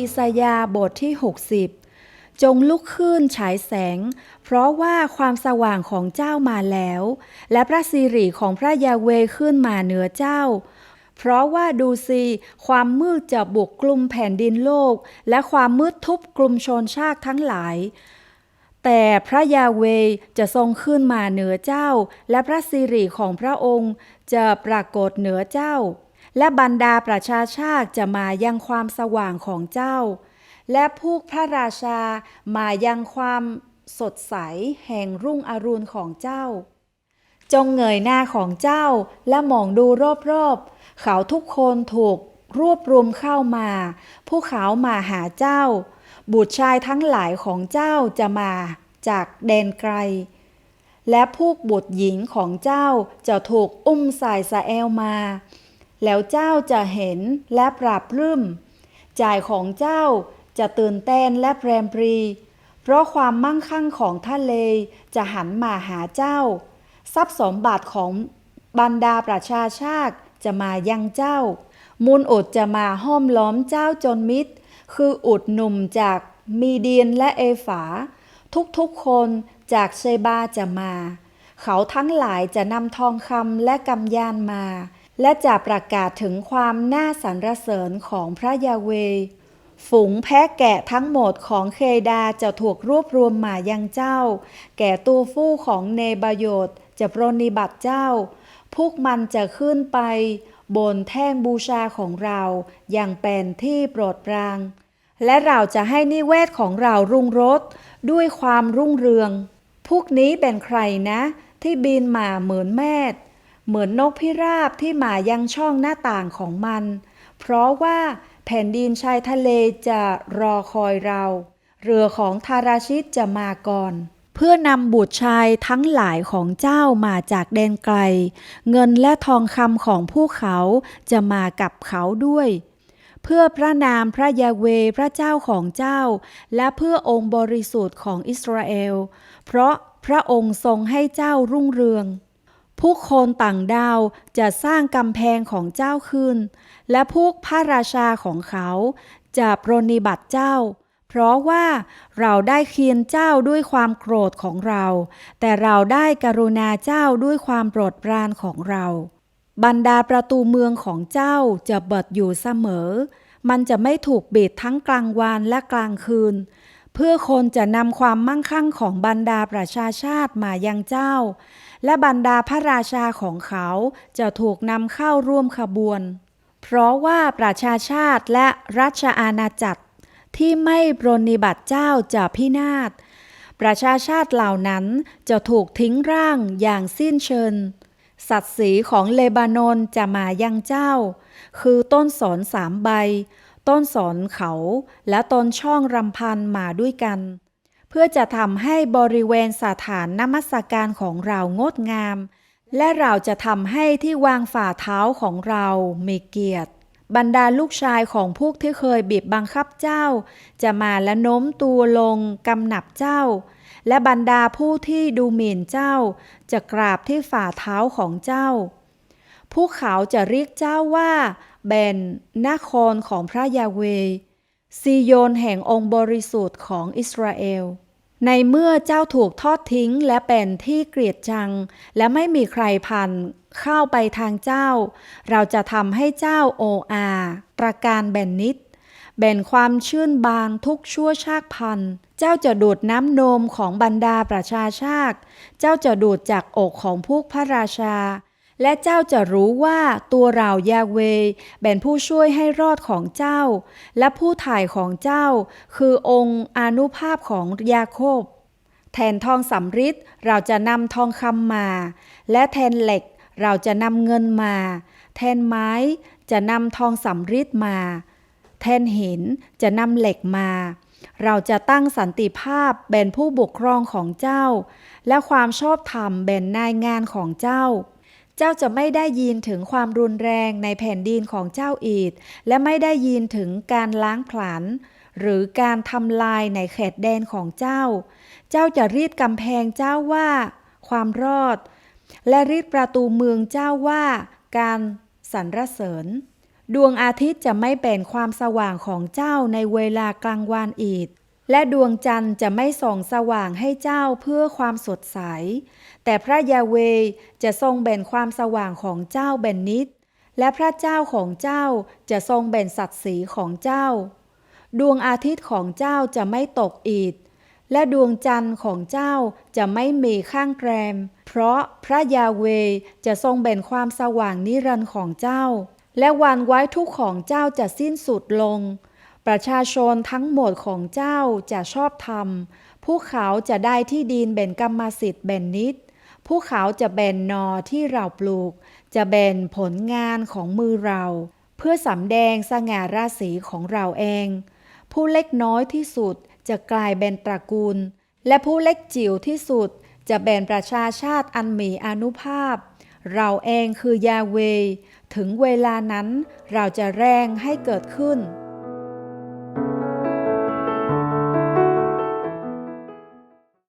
อิสยาบทที่ 60 จงลุกขึ้นฉายแสง เพราะว่าความสว่างของเจ้ามาแล้ว และพระสิริของพระยาเวขึ้นมาเหนือเจ้า เพราะว่าดูสิความมืดจะบุกกลุ่มแผ่นดินโลก และความมืดทุบกลุ่มชนชาติทั้งหลายแต่พระยาเวจะทรงขึ้นมาเหนือเจ้า และพระสิริของพระองค์จะปรากฏเหนือเจ้า และบรรดาประชาชาติจะมายังความสว่างของเจ้า และพวกพระราชามายังความสดใสแห่งรุ่งอรุณของเจ้า จงเงยหน้าของเจ้าและมองดูรอบๆ เขาทุกคนถูกรวบรวมเข้ามา ผู้เขามาหาเจ้า บุตรชายทั้งหลายของเจ้าจะมาจากแดนไกล และพวกบุตรหญิงของเจ้าจะถูกอุ้มใส่สะแอลมา แล้วเจ้าจะเห็นและปรับรื้มจ่ายของเจ้าจะตื่นเต้นและแพรมปรี เพราะความมั่งคั่งของทะเลจะหันมาหาเจ้า ทรัพย์สมบัติของบรรดาประชาชาติจะมายังเจ้า มูลอดจะมาห้อมล้อมเจ้าจนมิตร คืออุดหนุ่มจากมีเดียนและเอฝา ทุกๆคนจากเชบาจะมา เขาทั้งหลายจะนำทองคำและกำยานมา และจะประกาศถึงความน่าสรรเสริญของพระยาเว ฝูงแพะแกะทั้งหมดของเคดาจะถูกรวบรวมมายังเจ้า แก่ตัวฟู่ของเนบายตจะปรนนิบัติเจ้า พวกมันจะขึ้นไป บนแท่งบูชาของเราอย่างเป็นที่โปรดปราง และเราจะให้นิเวศของเรารุ่งโรจน์ด้วยความรุ่งเรือง พวกนี้เป็นใครนะ ที่บินมาเหมือนแมด เหมือนนกพิราบที่มายังช่องหน้าต่างของมัน เพราะว่าแผ่นดินชายทะเลจะรอคอยเรา เรือของทาราชิตจะมาก่อน เพื่อนำบุตรชายทั้งหลายของเจ้ามาจากแดนไกล เงินและทองคำของผู้เขาจะมากับเขาด้วย เพื่อพระนามพระยาเวพระเจ้าของเจ้า และเพื่อองค์บริสุทธิ์ของอิสราเอล เพราะพระองค์ทรงให้เจ้ารุ่งเรือง ผู้คนต่างดาวจะสร้างกำแพงของเจ้าขึ้น และพวกพระราชาของเขาจะปรนนิบัติเจ้า เพราะว่าเราได้เคียนเจ้าด้วยความโกรธของเรา แต่เราได้กรุณาเจ้าด้วยความโปรดปรานของเรา บรรดาประตูเมืองของเจ้าจะเบิดอยู่เสมอ มันจะไม่ถูกปิดทั้งกลางวันและกลางคืน พื่อคนจะนำความมั่งคั่งของบรรดาประชาชาติมายังเจ้า และบรรดาพระราชาของเขาจะถูกนำเข้าร่วมขบวน เพราะว่าประชาชาติและรัชอาณาจักรที่ไม่ปรนนิบัติเจ้าจะพินาศ ประชาชาติเหล่านั้นจะถูกทิ้งร่างอย่างสิ้นเชิงสัตว์สีของเลบานอนจะมายังเจ้า คือต้นสนสามใบ ต้นสนเขาและต้นช่องรำพันมาด้วยกัน เพื่อจะทำให้บริเวณสถานนมัสการของเรางดงาม และเราจะทำให้ที่วางฝ่าเท้าของเรามีเกียรติ บรรดาลูกชายของพวกที่เคยบีบบังคับเจ้า จะมาและโน้มตัวลงกำหนับเจ้า และบรรดาผู้ที่ดูหมิ่นเจ้า จะกราบที่ฝ่าเท้าของเจ้า พวกเขาจะเรียกเจ้าว่าเบนนครของพระยาเวซีโยนแห่งองค์บริสุทธิ์ของอิสราเอล ในเมื่อเจ้าถูกทอดทิ้งและเป็นที่เกลียดชัง และไม่มีใครพันเข้าไปทางเจ้า เราจะทำให้เจ้าโออาตระการแบนนิดแบ่นความชื่นบานทุกชั่วชาติพัน เจ้าจะดูดน้ำนมของบรรดาประชาชาติ เจ้าจะดูดจากอกของพวกพระราชา และเจ้าจะรู้ว่าตัวเรายาเวเป็นผู้ช่วยให้รอดของเจ้า และผู้ถ่ายของเจ้า คือองค์อนุภาพของยาโคบ แทนทองสำริดเราจะนำทองคำมา และแทนเหล็กเราจะนำเงินมา แทนไม้จะนำทองสำริดมา แทนหินจะนำเหล็กมา เราจะตั้งสันติภาพเป็นผู้ปกครองของเจ้า และความชอบธรรมเป็นนายงานของเจ้า เจ้าจะไม่ได้ยินถึงความรุนแรงในแผ่นดินของเจ้าอีกและไม่ได้ยินถึงการล้างผลาญหรือการทำลายในเขตแดนของเจ้า เจ้าจะรีดกำแพงเจ้าว่า ความรอด และรีดประตูเมืองเจ้าว่า การสรรเสริญ ดวงอาทิตย์จะไม่เป็นความสว่างของเจ้าในเวลากลางวันอีก และดวงจันทร์จะไม่ส่องสว่างให้เจ้าเพื่อความสดใส แต่พระยาเวจะทรงเบ่นความสว่างของเจ้าเป็นนิด และพระเจ้าของเจ้าจะทรงเบ่นสัตว์สีของเจ้า ดวงอาทิตย์ของเจ้าจะไม่ตกอีกและดวงจันทร์ของเจ้าจะไม่มีข้างแกรม เพราะพระยาเวจะทรงเบ่นความสว่างนิรันดร์ของเจ้า และวันไว้ทุกของเจ้าจะสิ้นสุดลง ประชาชนทั้งหมดของเจ้าจะชอบธรรมผู้เขาจะได้ที่ดินแบ่งกรรมสิทธิ์แบ่นนิดผู้เขาจะแบ่นนอที่เราปลูก จะแบ่นผลงานของมือเรา เพื่อสำแดงสง่าราศีของเราเอง ผู้เล็กน้อยที่สุดจะกลายเป็นตระกูล และผู้เล็กจิ๋วที่สุดจะเป็นประชาชาติอันมีอนุภาพ เราเองคือยาเว ถึงเวลานั้นเราจะแรงให้เกิดขึ้น